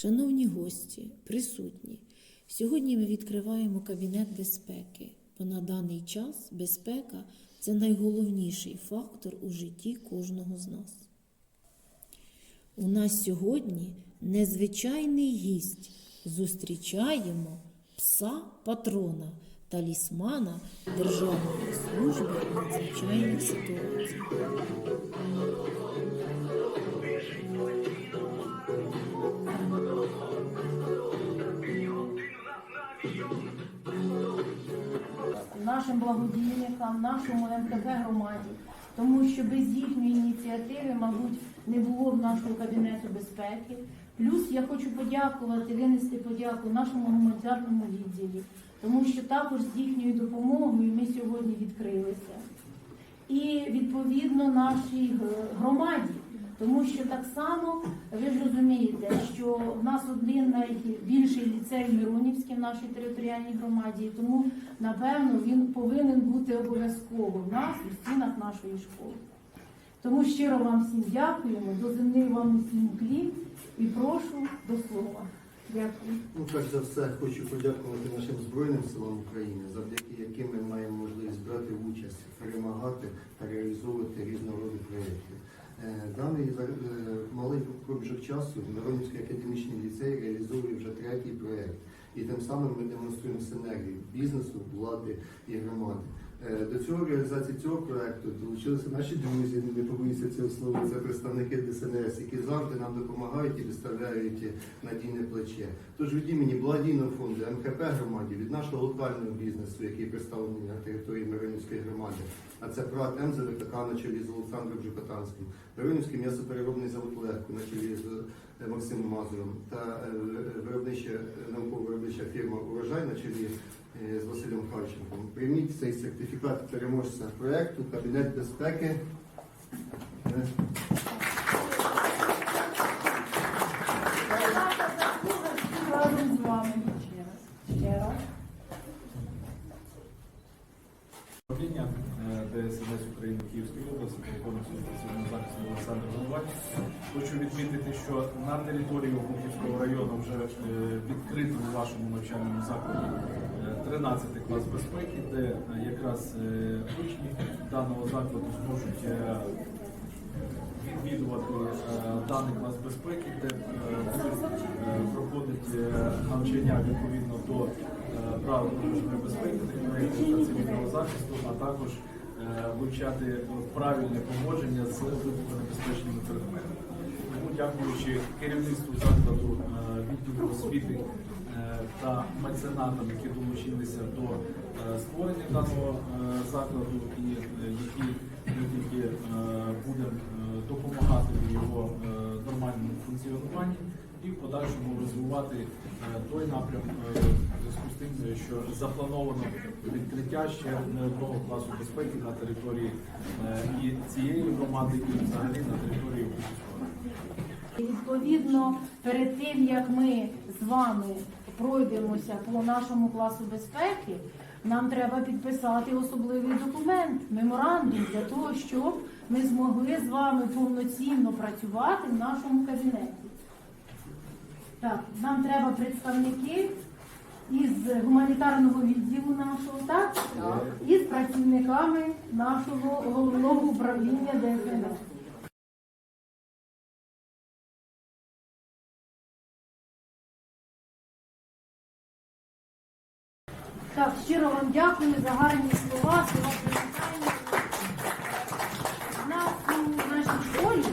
Шановні гості, присутні, сьогодні ми відкриваємо кабінет безпеки, бо на даний час безпека це найголовніший фактор у житті кожного з нас. У нас сьогодні незвичайний гість. Зустрічаємо пса патрона, талісмана Державної служби надзвичайних ситуацій. Нашим благодійникам, нашому МТБ громаді, тому що без їхньої ініціативи, мабуть, не було б нашого кабінету безпеки. Плюс я хочу подякувати, винести подяку нашому гуманітарному відділі, тому що також з їхньою допомогою ми сьогодні відкрилися. І відповідно нашій е, громаді, тому що так само ви ж розумієте, що в нас один найбільший ліцей Миронівський в нашій територіальній громаді, і тому напевно він повинен бути обов'язково в нас і в стінах нашої школи. Тому щиро вам всім дякуємо, до землі вам усім клін і прошу до слова. Дякую. Ну, перш за все, хочу подякувати нашим Збройним силам України, завдяки яким ми маємо можливість брати участь, перемагати та реалізовувати різного роду проєкти. Е, Даний малий проміжок часу Миронівський академічний ліцей реалізує вже третій проєкт. І тим самим ми демонструємо синергію бізнесу, влади і громади. Е, До цього реалізації цього проекту долучилися наші друзі, не побоюся цього слова, це представники ДСНС, які завжди нам допомагають і виставляють надійне плече. Тож від імені благодійного фонду МХП громаді, від нашого локального бізнесу, який представлений на території Миронівської громади, а це ПРАТ МЗВКК на чолі з Олександром Жукотанським, Миронівський м'ясопереробний завод Легко на чолі з е, Максимом Мазуром та е, виробнича науково-виробнича фірма Урожай на чолі е, з Василем Харченком. Прийміть цей сертифікат переможця проекту Кабінет безпеки. Е, Разом з вами ще раз. Ще раз. Управління е, ДСНС України Київської області, виконуючий цивільного захисту Олександр Головач. Хочу відмітити, що на території Обухівського району вже е, відкрито у вашому навчальному закладі е, 13 клас безпеки, де е, якраз е, учні даного закладу зможуть е, відвідувати е, даний клас безпеки, де е, е, проходить е, навчання відповідно до е, правил пожежної безпеки, технології та цивільного захисту, а також е, вивчати правильне поводження з вибухонебезпечними предметами. Тому дякуючи керівництву закладу е, відділу освіти та меценатам, які долучилися до створення даного закладу і які ми тільки будемо допомагати в його нормальному функціонуванні і в подальшому розвивати е, той напрям е, зв'язку з тим, що заплановано відкриття ще не одного класу безпеки на території е, і цієї громади, і взагалі на території. І, Відповідно, перед тим як ми з вами пройдемося по нашому класу безпеки, нам треба підписати особливий документ, меморандум для того, щоб ми змогли з вами повноцінно працювати в нашому кабінеті. Так, нам треба представники із гуманітарного відділу нашого, так? І з працівниками нашого головного управління ДСНС. Так, щиро вам дякую за гарні слова, слова привітання. У нас у нашій школі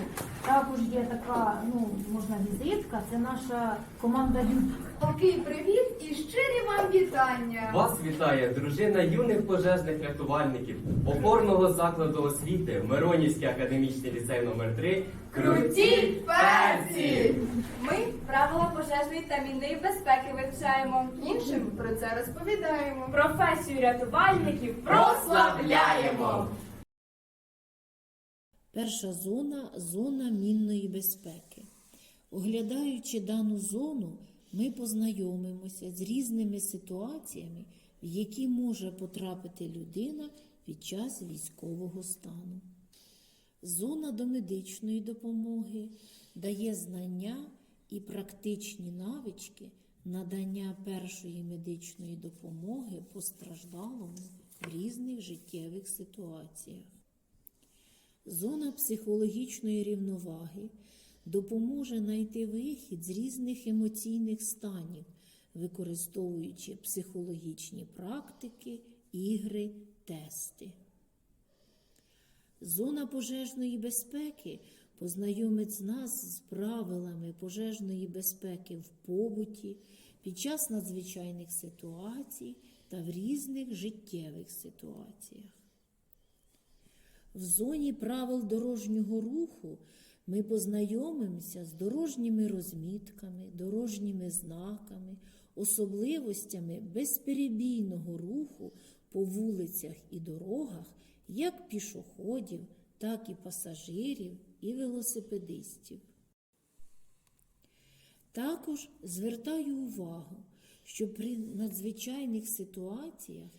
також є така, ну, можна візитка, це наша команда «Люб». Окей, привіт і щирі вам вітання. Вас вітає дружина юних пожежних рятувальників опорного закладу освіти Миронівський академічний ліцей номер 3 Круті перці! Ми правила пожежної та мінної безпеки вивчаємо. Іншим про це розповідаємо. Професію рятувальників прославляємо. Перша зона зона мінної безпеки. Оглядаючи дану зону, ми познайомимося з різними ситуаціями, в які може потрапити людина під час військового стану. Зона домедичної допомоги дає знання і практичні навички надання першої медичної допомоги постраждалому в різних життєвих ситуаціях. Зона психологічної рівноваги допоможе знайти вихід з різних емоційних станів, використовуючи психологічні практики, ігри, тести. Зона пожежної безпеки познайомить нас з правилами пожежної безпеки в побуті, під час надзвичайних ситуацій та в різних життєвих ситуаціях. В зоні правил дорожнього руху ми познайомимося з дорожніми розмітками, дорожніми знаками, особливостями безперебійного руху по вулицях і дорогах як пішоходів, так і пасажирів і велосипедистів. Також звертаю увагу, що при надзвичайних ситуаціях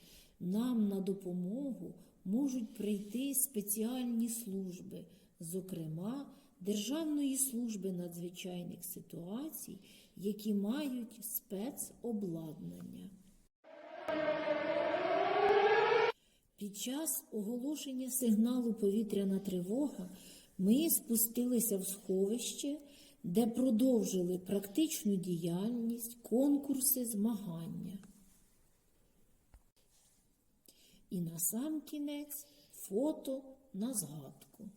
нам на допомогу можуть прийти спеціальні служби, зокрема Державної служби надзвичайних ситуацій, які мають спецобладнання. Під час оголошення сигналу повітряна тривога ми спустилися в сховище, де продовжили практичну діяльність, конкурси, змагання. І на сам кінець фото на згадку.